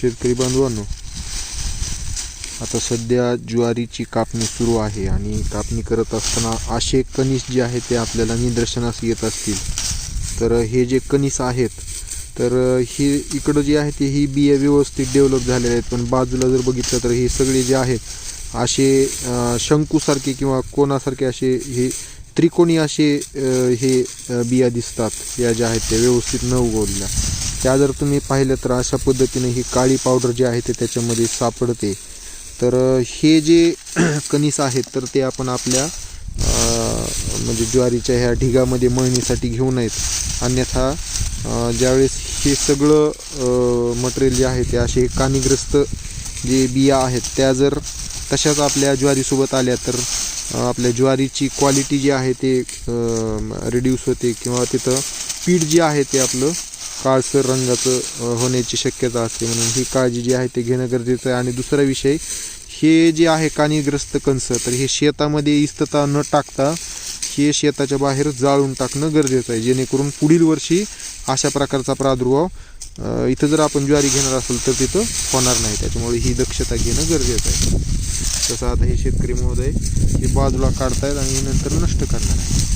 शेतकरी बांधवांनो आता सध्या ज्वारीची कापणी सुरू आहे आणि कापणी करत असताना असे कणीस जे आहे ते आपल्याला निदर्शनास येत असतील. तर हे जे कणीस आहेत तर हे इकडं जे आहे ते ही बिया व्यवस्थित डेव्हलप झालेले आहेत. पण बाजूला जर बघितलं तर हे सगळे जे आहेत असे शंकूसारखे किंवा कोणासारखे असे हे त्रिकोणी असे हे बिया दिसतात. या ज्या आहेत त्या व्यवस्थित न उगवलेल्या. त्या जर तुम्ही पाहिलं तर अशा पद्धतीने ही काळी पावडर जी आहे ते त्याच्यामध्ये सापडते. तर हे जे कणीस आहेत तर ते आपण आपल्या म्हणजे ज्वारीच्या ह्या ढिगामध्ये मळणीसाठी घेऊ नयेत अन्यथा ज्यावेळेस हे सगळं मटेरियल जे आहे ते असे कानीग्रस्त जे बिया आहेत त्या जर तशाच आपल्या ज्वारीसोबत आल्या तर आपल्या ज्वारीची क्वालिटी जी आहे ते रिड्यूस होते किंवा तिथं पीठ जे आहे ते आपलं काळसर रंगाचं होण्याची शक्यता असते म्हणून ही काळजी जी आहे ते घेणं गरजेचं आहे. आणि दुसरा विषय हे जे आहे कानीग्रस्त कंस तर हे शेतामध्ये इस्तता न टाकता हे शेताच्या बाहेर जाळून टाकणं गरजेचं आहे. जेणेकरून पुढील वर्षी अशा प्रकारचा प्रादुर्भाव इथं जर आपण ज्वारी घेणार असेल तर तिथं होणार नाही. त्याच्यामुळे ही दक्षता घेणं गरजेचं आहे. तसं आता हे शेतकरी महोदय हे बाजूला काढतायत आणि नंतर नष्ट करणार आहे